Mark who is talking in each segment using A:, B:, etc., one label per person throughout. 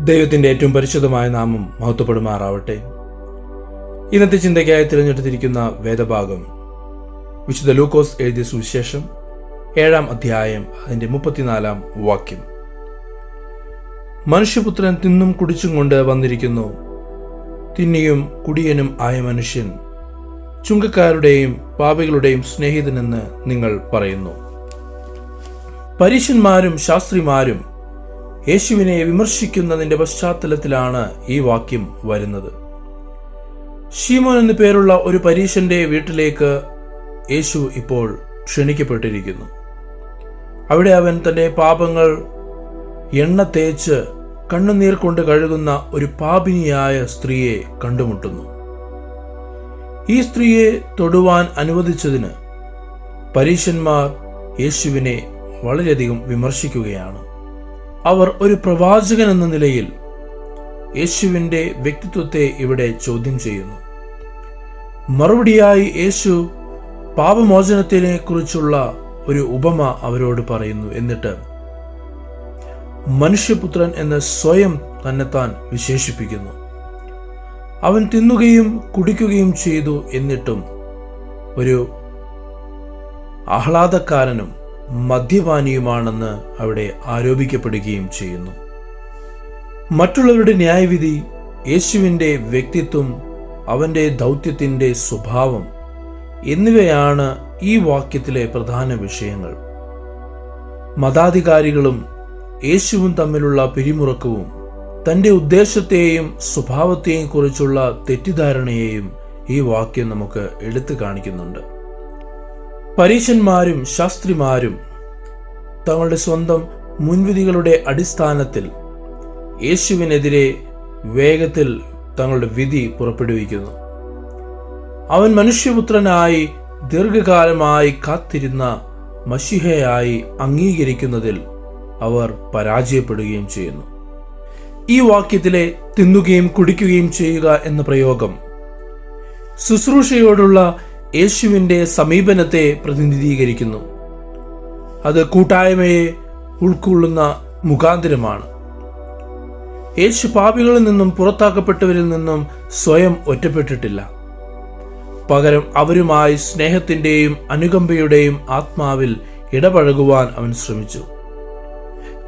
A: ദൈവത്തിന്റെ ഏറ്റവും പരിശുദ്ധമായ നാമം മഹത്വപ്പെടുമാറാവട്ടെ. ഇന്നത്തെ ചിന്തയ്ക്കായി തിരഞ്ഞെടുത്തിരിക്കുന്ന വേദഭാഗം വിശുദ്ധ ലൂക്കോസ് എഴുതിയ സുവിശേഷം ഏഴാം അധ്യായം അതിന്റെ മുപ്പത്തിനാലാം വാക്യം. മനുഷ്യപുത്രൻ തിന്നും കുടിച്ചും കൊണ്ട് വന്നിരിക്കുന്നു. തിന്നിയും കുടിയനും ആയ മനുഷ്യൻ ചുങ്കക്കാരുടെയും പാപികളുടെയും സ്നേഹിതനെന്ന് നിങ്ങൾ പറയുന്നു. പരീശന്മാരും ശാസ്ത്രിമാരും യേശുവിനെ വിമർശിക്കുന്നതിന്റെ പശ്ചാത്തലത്തിലാണ് ഈ വാക്യം വരുന്നത്. ഷീമോൻ എന്നു പേരുള്ള ഒരു പരീശന്റെ വീട്ടിലേക്ക് യേശു ഇപ്പോൾ ക്ഷണിക്കപ്പെട്ടിരിക്കുന്നു. അവിടെ അവൻ തന്റെ പാപങ്ങൾ എണ്ണ തേച്ച് കണ്ണുനീർ കൊണ്ട് കഴുകുന്ന ഒരു പാപിനിയായ സ്ത്രീയെ കണ്ടുമുട്ടുന്നു. ഈ സ്ത്രീയെ തൊടുവാൻ അനുവദിച്ചതിന് പരീശന്മാർ യേശുവിനെ വളരെയധികം വിമർശിക്കുകയാണ്. അവർ ഒരു പ്രവാചകൻ എന്ന നിലയിൽ യേശുവിന്റെ വ്യക്തിത്വത്തെ ഇവിടെ ചോദ്യം ചെയ്യുന്നു. മറുപടിയായി യേശു പാപമോചനത്തിനെ കുറിച്ചുള്ള ഒരു ഉപമ അവരോട് പറയുന്നു. എന്നിട്ട് മനുഷ്യപുത്രൻ എന്ന് സ്വയം തന്നെത്താൻ വിശേഷിപ്പിക്കുന്നു. അവൻ തിന്നുകയും കുടിക്കുകയും ചെയ്തു. എന്നിട്ടും ഒരു ആഹ്ലാദക്കാരനും മദ്യപാനിയുമാണെന്ന് അവിടെ ആരോപിക്കപ്പെടുകയും ചെയ്യുന്നു. മറ്റുള്ളവരുടെ ന്യായവിധി യേശുവിന്റെ വ്യക്തിത്വം അവന്റെ ദൗത്യത്തിന്റെ സ്വഭാവം എന്നിവയാണ് ഈ വാക്യത്തിലെ പ്രധാന വിഷയങ്ങൾ. മതാധികാരികളും യേശുവും തമ്മിലുള്ള പിരിമുറക്കവും തന്റെ ഉദ്ദേശത്തെയും സ്വഭാവത്തെയും കുറിച്ചുള്ള തെറ്റിദ്ധാരണയെയും ഈ വാക്യം നമുക്ക് എടുത്തു കാണിക്കുന്നുണ്ട്. പരീശന്മാരും ശാസ്ത്രിമാരും തങ്ങളുടെ സ്വന്തം മുൻവിധികളുടെ അടിസ്ഥാനത്തിൽ യേശുവിനെതിരെ വേഗത്തിൽ തങ്ങളുടെ വിധി പുറപ്പെടുവിക്കുന്നു. അവൻ മനുഷ്യപുത്രനായി ദീർഘകാലമായി കാത്തിരുന്ന മഷിഹയായി അംഗീകരിക്കുന്നതിൽ അവർ പരാജയപ്പെടുകയും ചെയ്യുന്നു. ഈ വാക്യത്തിലെ തിന്നുകയും കുടിക്കുകയും ചെയ്യുക എന്ന പ്രയോഗം ശുശ്രൂഷയോടുള്ള യേശുവിന്റെ സമീപനത്തെ പ്രതിനിധീകരിക്കുന്നു. അത് കൂട്ടായ്മയെ ഉൾക്കൊള്ളുന്ന മുഖാന്തരമാണ്. യേശു പാപികളിൽ നിന്നും പുറത്താക്കപ്പെട്ടവരിൽ നിന്നും സ്വയം ഒറ്റപ്പെട്ടിട്ടില്ല. പകരം അവരുമായി സ്നേഹത്തിന്റെയും അനുകമ്പയുടെയും ആത്മാവിൽ ഇടപഴകുവാൻ അവൻ ശ്രമിച്ചു.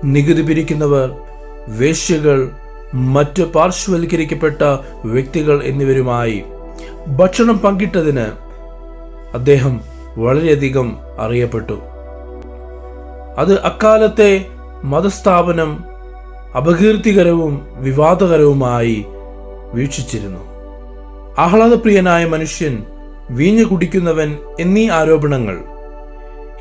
A: നികുതി പിരിക്കുന്നവർ വേശ്യകൾ മറ്റ് പാർശ്വവൽക്കരിക്കപ്പെട്ട വ്യക്തികൾ എന്നിവരുമായി ഭക്ഷണം പങ്കിട്ടതിന് അദ്ദേഹം വളരെയധികം അറിയപ്പെട്ടു. അത് അക്കാലത്തെ മതസ്ഥാപനം അപകീർത്തികരവും വിവാദകരവുമായി വീക്ഷിച്ചിരുന്നു. ആഹ്ലാദപ്രിയനായ മനുഷ്യൻ വീഞ്ഞു കുടിക്കുന്നവൻ എന്നീ ആരോപണങ്ങൾ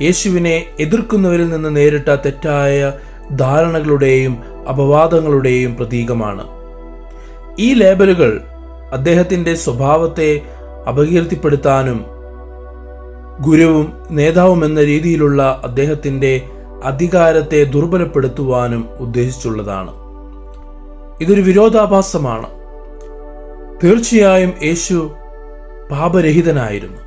A: യേശുവിനെ എതിർക്കുന്നവരിൽ നിന്ന് നേരിട്ട തെറ്റായ ധാരണകളുടെയും അപവാദങ്ങളുടെയും പ്രതീകമാണ്. ഈ ലേബലുകൾ അദ്ദേഹത്തിന്റെ സ്വഭാവത്തെ അപകീർത്തിപ്പെടുത്താനും ഗുരുവും നേതാവും എന്ന രീതിയിലുള്ള അദ്ദേഹത്തിന്റെ അധികാരത്തെ ദുർബലപ്പെടുത്തുവാനും ഉദ്ദേശിച്ചുള്ളതാണ്. ഇതൊരു വിരോധാഭാസമാണ്. തീർച്ചയായും യേശു പാപരഹിതനായിരുന്നു.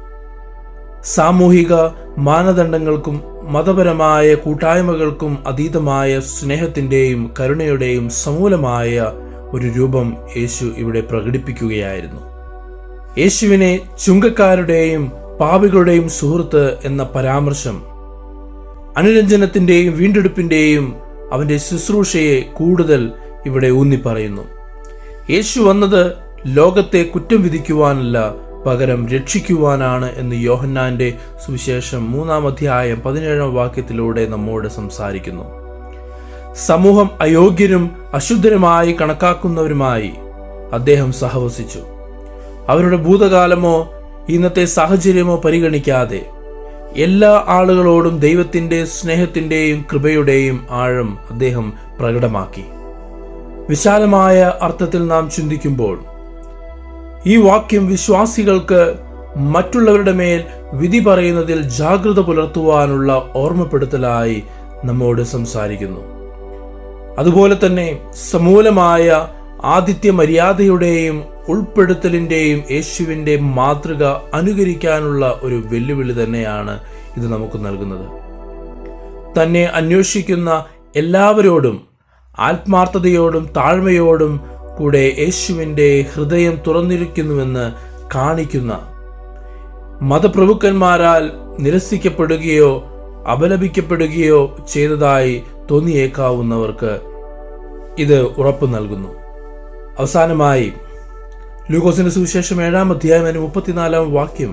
A: സാമൂഹിക മാനദണ്ഡങ്ങൾക്കും മതപരമായ കൂട്ടായ്മകൾക്കും അതീതമായ സ്നേഹത്തിന്റെയും കരുണയുടെയും സമൂലമായ ഒരു രൂപം യേശു ഇവിടെ പ്രകടിപ്പിക്കുകയായിരുന്നു. യേശുവിനെ ചുങ്കക്കാരുടെയും പാപികളുടെയും സുഹൃത്ത് എന്ന പരാമർശം. അനുരഞ്ജനത്തിന്റെയും വീണ്ടെടുപ്പിന്റെയും അവന്റെ ശുശ്രൂഷയെ കൂടുതൽ ഇവിടെ ഊന്നി പറയുന്നു യേശു വന്നത് ലോകത്തെ കുറ്റം വിധിക്കുവാനല്ല പകരം രക്ഷിക്കുവാനാണ് എന്ന് യോഹന്നാന്റെ സുവിശേഷം മൂന്നാം അധ്യായം പതിനേഴാം വാക്യത്തിലൂടെ നമ്മോട് സംസാരിക്കുന്നു. സമൂഹം അയോഗ്യരും അശുദ്ധരുമായി കണക്കാക്കുന്നവരുമായി അദ്ദേഹം സഹവസിച്ചു. അവരുടെ ഭൂതകാലമോ ഇന്നത്തെ സാഹചര്യമോ പരിഗണിക്കാതെ എല്ലാ ആളുകളോടും ദൈവത്തിന്റെ സ്നേഹത്തിന്റെയും കൃപയുടെയും ആഴം അദ്ദേഹം പ്രകടമാക്കി. വിശാലമായ അർത്ഥത്തിൽ നാം ചിന്തിക്കുമ്പോൾ ഈ വാക്യം വിശ്വാസികൾക്ക് മറ്റുള്ളവരുടെ മേൽ വിധി പറയുന്നതിൽ ജാഗ്രത പുലർത്തുവാനുള്ള ഓർമ്മപ്പെടുത്തലായി നമ്മോട് സംസാരിക്കുന്നു. അതുപോലെ തന്നെ സമൂലമായ ആദിത്യ മര്യാദയുടെയും ഉൾപ്പെടുത്തലിന്റെയും യേശുവിന്റെ മാതൃക അനുകരിക്കാനുള്ള ഒരു വെല്ലുവിളി തന്നെയാണ് ഇത് നമുക്ക് നൽകുന്നത്. തന്നെ അന്വേഷിക്കുന്ന എല്ലാവരോടും ആത്മാർത്ഥതയോടും താഴ്മയോടും കൂടെ യേശുവിന്റെ ഹൃദയം തുറന്നിരിക്കുന്നുവെന്ന് കാണിക്കുന്ന മതപ്രഭുക്കന്മാരാൽ നിരസിക്കപ്പെടുകയോ അപലപിക്കപ്പെടുകയോ ചെയ്തതായി തോന്നിയേക്കാവുന്നവർക്ക് ഇത് ഉറപ്പ് നൽകുന്നു. അവസാനമായി ലൂക്കോസിന്റെ സുവിശേഷം ഏഴാം അധ്യായം അതിന് മുപ്പത്തിനാലാം വാക്യം.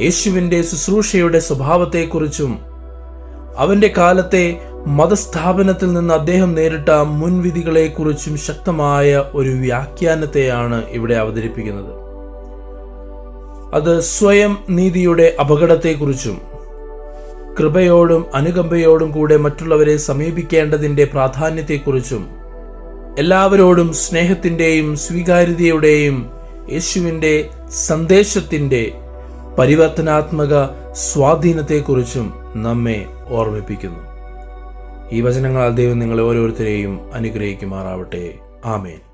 A: യേശുവിന്റെ ശുശ്രൂഷയുടെ സ്വഭാവത്തെക്കുറിച്ചും അവന്റെ കാലത്തെ മതസ്ഥാപനത്തിൽ നിന്ന് അദ്ദേഹം നേരിട്ട മുൻവിധികളെക്കുറിച്ചും ശക്തമായ ഒരു വ്യാഖ്യാനത്തെയാണ് ഇവിടെ അവതരിപ്പിക്കുന്നത്. അത് സ്വയം നീതിയുടെ അപകടത്തെക്കുറിച്ചും കൃപയോടും അനുകമ്പയോടും കൂടെ മറ്റുള്ളവരെ സമീപിക്കേണ്ടതിന്റെ പ്രാധാന്യത്തെക്കുറിച്ചും എല്ലാവരോടും സ്നേഹത്തിന്റെയും സ്വീകാര്യതയുടെയും യേശുവിന്റെ സന്ദേശത്തിന്റെ പരിവർത്തനാത്മക സ്വാധീനത്തെക്കുറിച്ചും നമ്മെ ഓർമ്മിപ്പിക്കുന്നു. ഈ വചനങ്ങളാൽ ദൈവം നിങ്ങളെ ഓരോരുത്തരെയും അനുഗ്രഹിക്കുമാറാവട്ടെ. ആമേൻ.